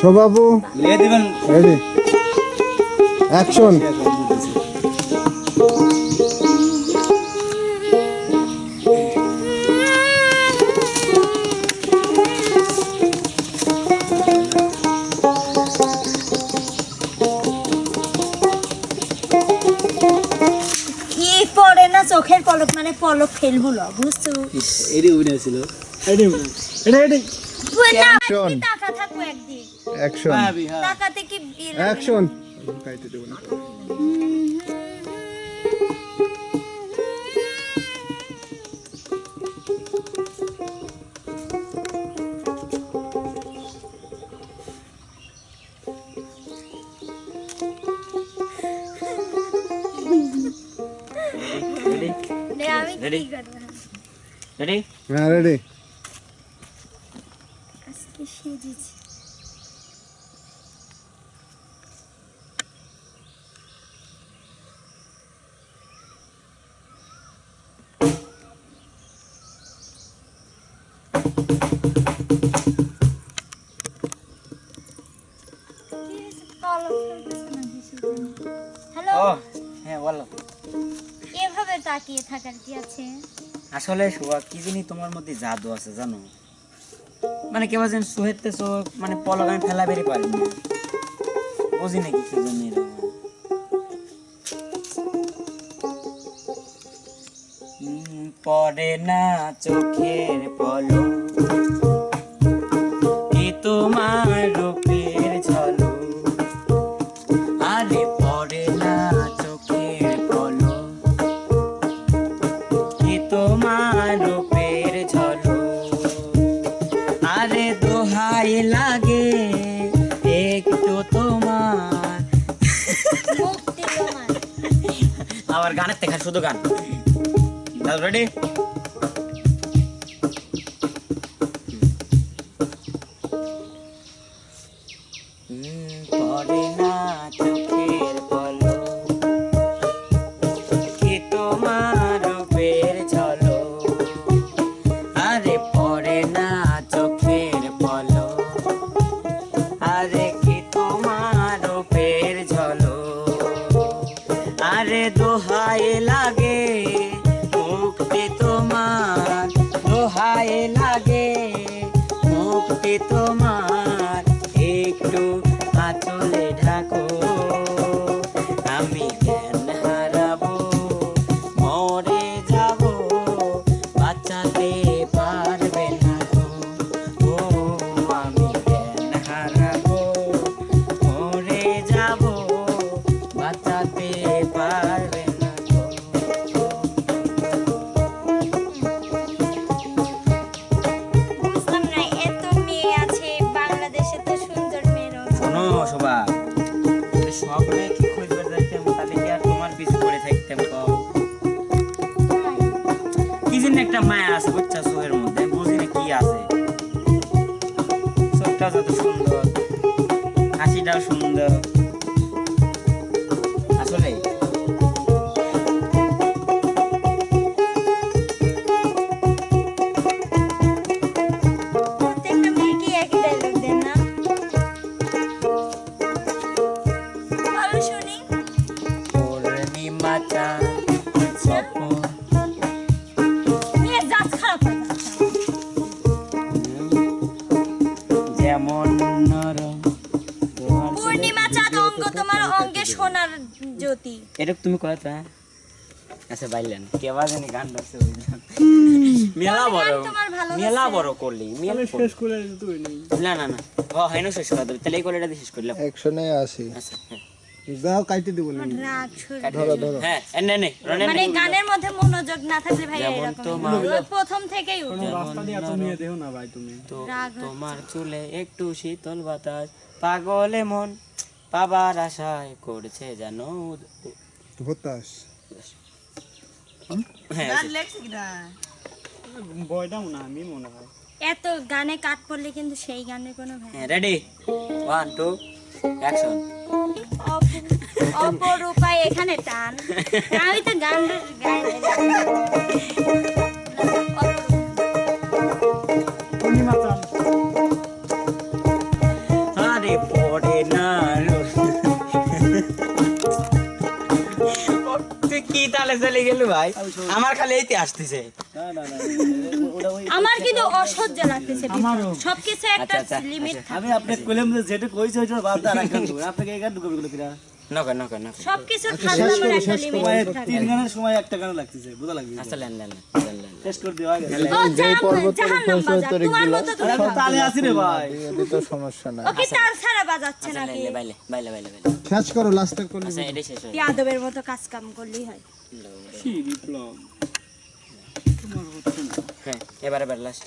শোবাবু ready. Action পড়ে না চোখের পলক? মানে পলক ফেলবুলো বুঝছ? এরই অভিনয় ছিল। তুই না Action. কি টাকা থাকব একদিন। অ্যাকশন ভাবি হ্যাঁ। টাকাতে কি ই লাগে? অ্যাকশন কাইতে দেব না রেডি নে, আমি Ready? কি করব রেডি হ্যাঁ রেডি আজকে সেজেছি। হ্যাঁ বলো। এভাবে তাকিয়ে থাকার কি আছে? আসলে শুয়া কি জানি তোমার মধ্যে জাদু আছে জানো? মানে কেউ যেন সুহেতে সো মানে পলক আমি ফেলা বেরিয়ে পারি না। বুঝি নাকি কি জন্য পড়ে না চোখের পলক। আবার গানের দেখা শুধু গান রেডি Saturday. চোখটা যত সুন্দর হাসিটাও সুন্দর। আসলে প্রত্যেকটা সোনার জ্যোতি। এটা তুমি কয় তো? আচ্ছা বাইলেন। কেবা জানি গান বুঝলাম মেলা বড় গান তোমার ভালো মেলা বড় করলি মেলা শেষ করে না না না। ও হাইনো শেষ করে তাহলে এই কলেটা দিয়ে শেষ করলাম অ্যাকশনে আসি আচ্ছা হ্যাঁ। কাইতে দেব না ধরো, ধরো। হ্যাঁ নে নে রনে মানে গানের মধ্যে মনোযোগ না থাকলে ভাই এরকম প্রথম থেকেই উঠে। তো রাগ হচ্ছে। তোমার চুলে একটু শীতল বাতাস পাগলে মন পাবার আশায় করছে জানো উদ- হতাশ। হ্যাঁ এত গানে কাট পড়লে কিন্তু সেই গানের কোনো হ্যাঁ রেডি ওয়ান টু অ্যাকশন অপ- অপরূপায় এখানে টান। আমি তো গান গাই চলে গেল ভাই। আমার খালি এইতে আসতেছে। না না না ওটা ওই আমার কিন্তু অসহ্য লাগতেছে সবকিছু একটা আচ্ছা, আচ্ছা, লিমিট আমি আপনাকে কইলাম যে যেটা কইছে ওইটা বাদ দা রাখেন আপনাকে এখান গান ঢুকাবে গুলো কিনা নকর নকর নকর সবকিছু ঠান্ডা মানে একটা লিমিট সময় থাকে তিন গানের সময় একটা গান লাগতেছে বোঝা লাগবে। আচ্ছা লেন লেন লেন লেন শেষ করে তালে রে ভাই। এতে তো সমস্যা নাই। ওকে তার বাজাচ্ছে আচ্ছা নাকি? বাইলে বাইলে বাইলে বাইলে। খ্যাচ করো লাস্টের করলে আচ্ছা এটাই শেষ হয়ে ইয়াদবের মতো কাজ কাম করলেই হয়। কি বিপ্লব? হ্যাঁ এবার এবার লাস্ট